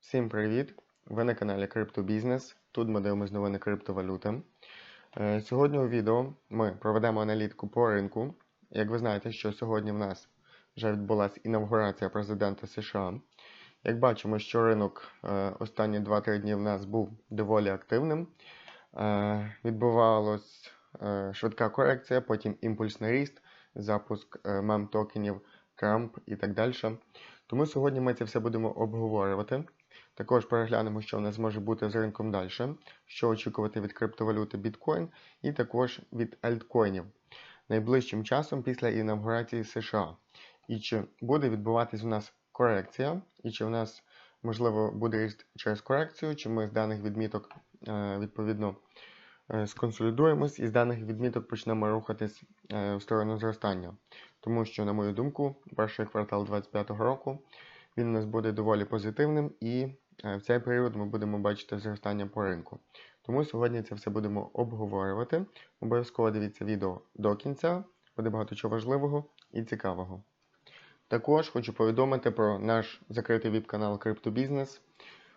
Всім привіт! Ви на каналі Криптобізнес. Тут ми дивимося новини криптовалюти. Е, Сьогодні у відео ми проведемо аналітику по ринку. Як ви знаєте, що сьогодні в нас вже відбулася інавгурація президента США. Як бачимо, що ринок е, останні 2-3 дні в нас був доволі активним. Е, Відбувалась швидка корекція, потім імпульсний ріст, запуск е, мем-токенів, Крамп і так далі. Тому сьогодні ми це все будемо обговорювати. Також переглянемо, що в нас може бути з ринком далі, що очікувати від криптовалюти біткоін і також від альткоїнів найближчим часом після інавгурації США. І чи буде відбуватись у нас корекція, і чи в нас можливо буде ріст через корекцію, чи ми з даних відміток е, відповідно е, сконсолідуємось і з даних відміток почнемо рухатись е, в сторону зростання. Тому що, на мою думку, перший квартал 2025 року він у нас буде доволі позитивним, і в цей період ми будемо бачити зростання по ринку. Тому сьогодні це все будемо обговорювати. Обов'язково дивіться відео до кінця, буде багато чого важливого і цікавого. Також хочу повідомити про наш закритий віп-канал Криптобізнес.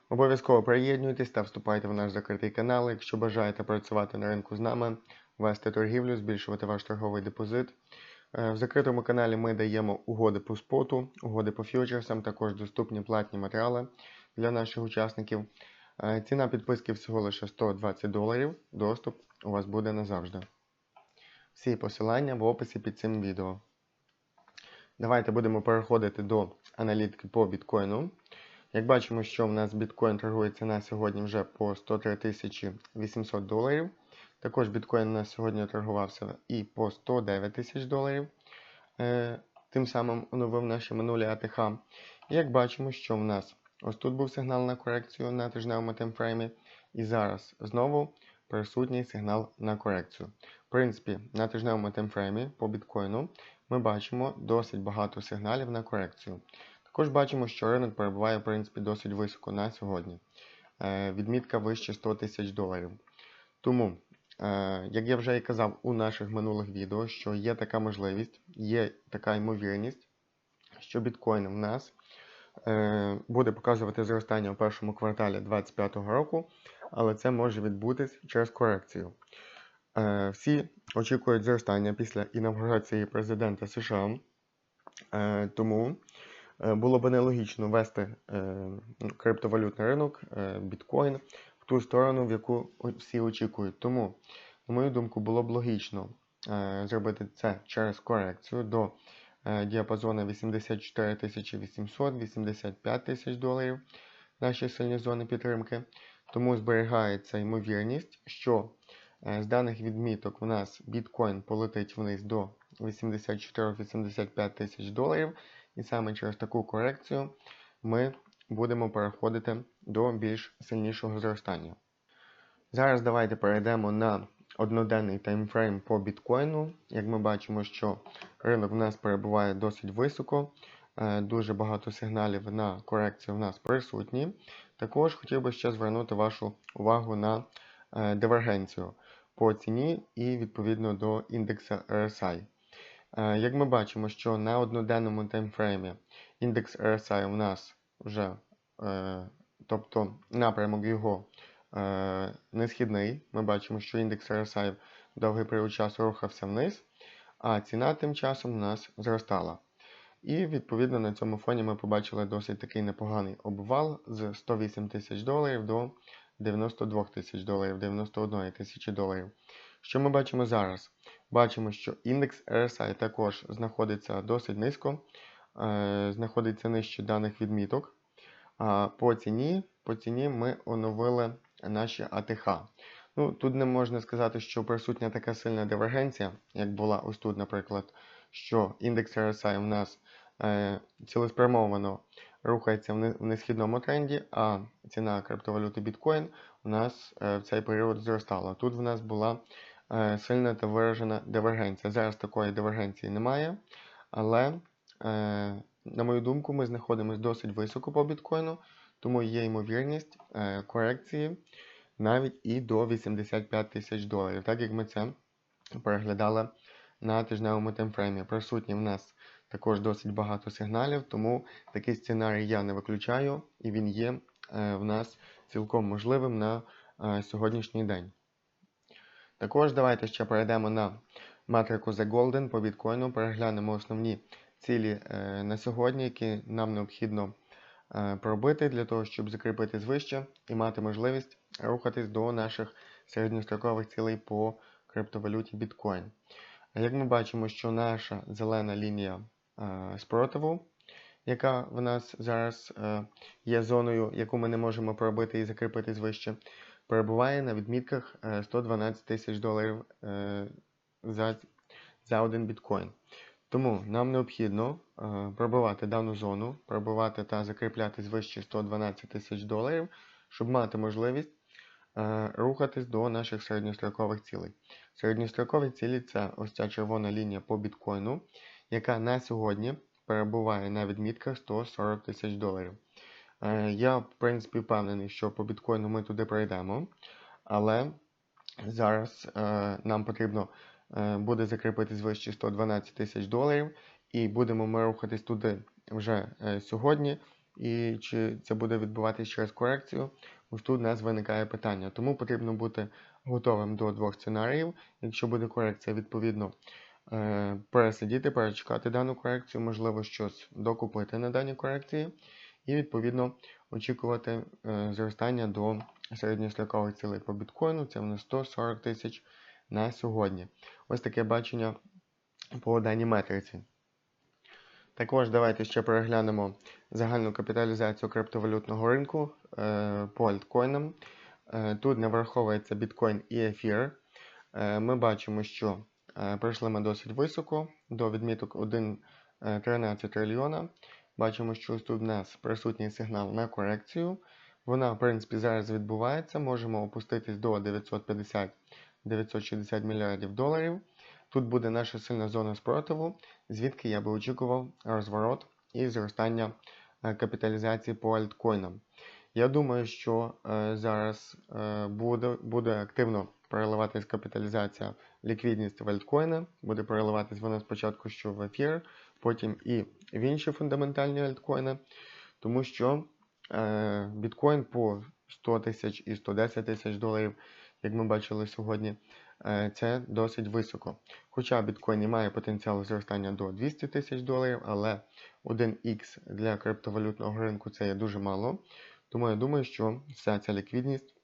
Обов'язково приєднуйтесь та вступайте в наш закритий канал, якщо бажаєте працювати на ринку з нами, вести торгівлю, збільшувати ваш торговий депозит. Е, В закритому каналі ми даємо угоди по споту, угоди по фьючерсам, також доступні платні матеріали для наших учасників. Е, Ціна підписки всього лише 120 доларів. Доступ у вас буде назавжди. Всі посилання в описі під цим відео. Давайте будемо переходити до аналітики по біткоїну. Як бачимо, що в нас біткоін торгується на сьогодні вже по 103 800 доларів. Також біткоін у нас сьогодні торгувався і по 109 тисяч доларів. Е, Тим самим оновив наші минулі АТХ. І як бачимо, що в нас ось тут був сигнал на корекцію на тижневому таймфреймі. І зараз знову присутній сигнал на корекцію. В принципі, на тижневому таймфреймі по біткоїну ми бачимо досить багато сигналів на корекцію. Також бачимо, що ринок перебуває в принципі, досить високо на сьогодні. Е, Відмітка вище 100 тисяч доларів. Тому, е, як я вже і казав у наших минулих відео, що є така можливість, є така ймовірність, що біткоін в нас буде показувати зростання у першому кварталі 2025 року, але це може відбутись через корекцію. Е, Всі очікують зростання після інавгурації президента США, Е, тому е, було б нелогічно ввести е, криптовалютний ринок, е, біткоін в ту сторону, в яку всі очікують. Тому, на мою думку, було б логічно е, зробити це через корекцію до діапазону 84 800 85 тисяч доларів наші сильні зони підтримки. Тому зберігається ймовірність, що е, з даних відміток у нас біткоін полетить вниз до 84-85 тисяч доларів. І саме через таку корекцію ми будемо переходити до більш сильнішого зростання. Зараз давайте перейдемо на одноденний таймфрейм по біткоїну. Як ми бачимо, що ринок в нас перебуває досить високо, е, дуже багато сигналів на корекцію в нас присутні. Також хотів би ще звернути вашу увагу на е, дивергенцію по ціні і відповідно до індексу RSI. Е, Як ми бачимо, що на одноденному таймфреймі індекс RSI у нас вже, тобто напрямок його несхідний. Ми бачимо, що індекс RSI довгий період часу рухався вниз, а ціна тим часом у нас зростала. І відповідно на цьому фоні ми побачили досить такий непоганий обвал з 108 тисяч доларів до 92 тисяч доларів, 91 тисячі доларів. Що ми бачимо зараз? Бачимо, що індекс RSI також знаходиться досить низько, е, знаходиться нижче даних відміток. А по ціні, по ціні ми оновили наші АТХ. Ну, тут не можна сказати, що присутня така сильна дивергенція, як була ось тут, наприклад, що індекс RSI у нас е, цілеспрямовано рухається в несхідному тренді, а ціна криптовалюти біткоін у нас е, в цей період зростала. Тут в нас була е, сильна та виражена дивергенція. Зараз такої дивергенції немає, але, е, на мою думку, ми знаходимося досить високо по біткоїну, тому є ймовірність е, корекції навіть і до 85 тисяч доларів, так як ми це переглядали на тижневому таймфреймі. Присутні в нас також досить багато сигналів, тому такий сценарій я не виключаю і він є е, в нас цілком можливим на е, сьогоднішній день. Також давайте ще перейдемо на метрику The Golden по біткоїну, переглянемо основні цілі на сьогодні, які нам необхідно пробити для того, щоб закріпитись вище і мати можливість рухатись до наших середньострокових цілей по криптовалюті біткоін. Як ми бачимо, що наша зелена лінія е, спротиву, яка в нас зараз е, є зоною, яку ми не можемо пробити і закріпитись вище, перебуває на відмітках е, 112 тисяч доларів е, за, за один біткоін. Тому нам необхідно е, пробивати дану зону, пробивати та закріплятись вище 112 тисяч доларів, щоб мати можливість е, рухатись до наших середньострокових цілей. Середньострокові цілі це ось ця червона лінія по біткоїну, яка на сьогодні перебуває на відмітках 140 тисяч доларів. Е, Я, в принципі, впевнений, що по біткоїну ми туди пройдемо, але зараз нам потрібно буде закріпитись вище 112 тисяч доларів, і будемо ми рухатись туди вже е, сьогодні. І чи це буде відбуватися через корекцію? Ось тут у нас виникає питання. Тому потрібно бути готовим до двох сценаріїв. Якщо буде корекція, відповідно е, пересидіти, перечекати дану корекцію, можливо, щось докупити на даній корекції, і відповідно очікувати е, зростання до середньострокових цілей по біткоїну. Це в нас 140 тисяч на сьогодні. Ось таке бачення по даній метриці. Також давайте ще переглянемо загальну капіталізацію криптовалютного ринку е, по альткоїнам. Е, тут не враховується біткоін і ефір. Е, ми бачимо, що е, пройшли ми досить високо до відміток 1,13 трильйона. Бачимо, що тут у нас присутній сигнал на корекцію. Вона, в принципі, зараз відбувається. Можемо опуститись до 950-960 мільярдів доларів. Тут буде наша сильна зона спротиву, звідки я би очікував розворот і зростання е, капіталізації по альткоїнам. Я думаю, що е, зараз е, буде, буде активно переливатись капіталізація, ліквідність в альткоїни. Буде переливатись вона спочатку що в ефір, потім і в інші фундаментальні альткоїни, тому що е, біткоін по 100 тисяч і 110 тисяч доларів, як ми бачили сьогодні, е, це досить високо. Хоча біткоін має потенціал зростання до 200 тисяч доларів, але 1х для криптовалютного ринку це є дуже мало. Тому я думаю, що вся ця ліквідність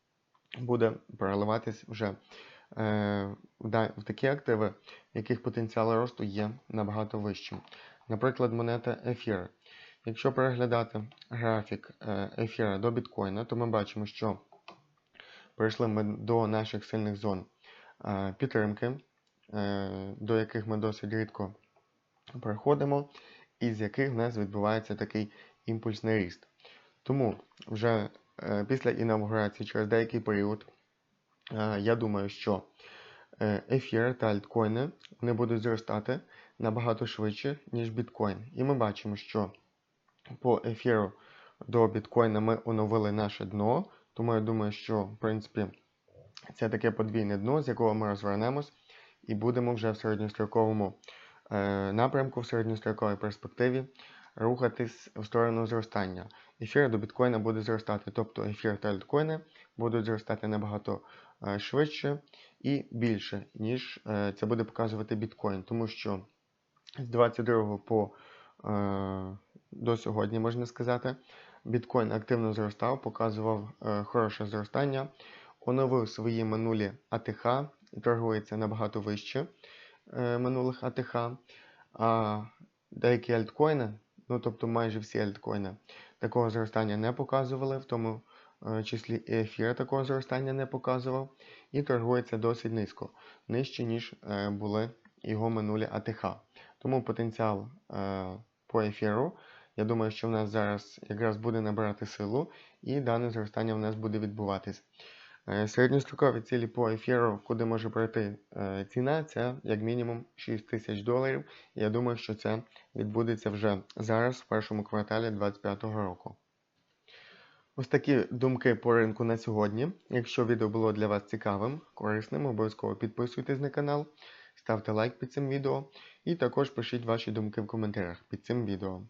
буде переливатись вже е, в, такі активи, яких потенціал росту є набагато вищим. Наприклад, монета ефір. Якщо переглядати графік е, ефіра до біткоїна, то ми бачимо, що прийшли ми до наших сильних зон підтримки, е, до яких ми досить рідко переходимо, і з яких в нас відбувається такий імпульсний ріст. Тому вже е, після інаугурації через деякий період, е, я думаю, що ефір та альткоїни вони будуть зростати набагато швидше, ніж біткоін. І ми бачимо, що по ефіру до біткоїна ми оновили наше дно, тому я думаю, що в принципі це таке подвійне дно, з якого ми розвернемось і будемо вже в середньостроковому е, напрямку, в середньостроковій перспективі рухатись в сторону зростання. Ефір до біткоїна буде зростати, тобто ефір та альткоїни будуть зростати набагато е, швидше і більше, ніж е, це буде показувати біткоін, тому що з 22 по е, до сьогодні, можна сказати, біткоін активно зростав, показував е, хороше зростання, оновив свої минулі АТХ торгується набагато вище е, минулих АТХ. А деякі альткоїни, ну тобто майже всі альткоїни, такого зростання не показували, в тому е, числі і ефір такого зростання не показував, і торгується досить низько, нижче, ніж були його минулі АТХ. Тому потенціал по ефіру, я думаю, що в нас зараз якраз буде набирати силу, і дане зростання в нас буде відбуватись. Е, Середньострокові цілі по ефіру, куди може пройти е, ціна, це як мінімум 6 тисяч доларів. Я думаю, що це відбудеться вже зараз, в першому кварталі 2025 року. Ось такі думки по ринку на сьогодні. Якщо відео було для вас цікавим, корисним, обов'язково підписуйтесь на канал, ставте лайк під цим відео і також пишіть ваші думки в коментарях під цим відео.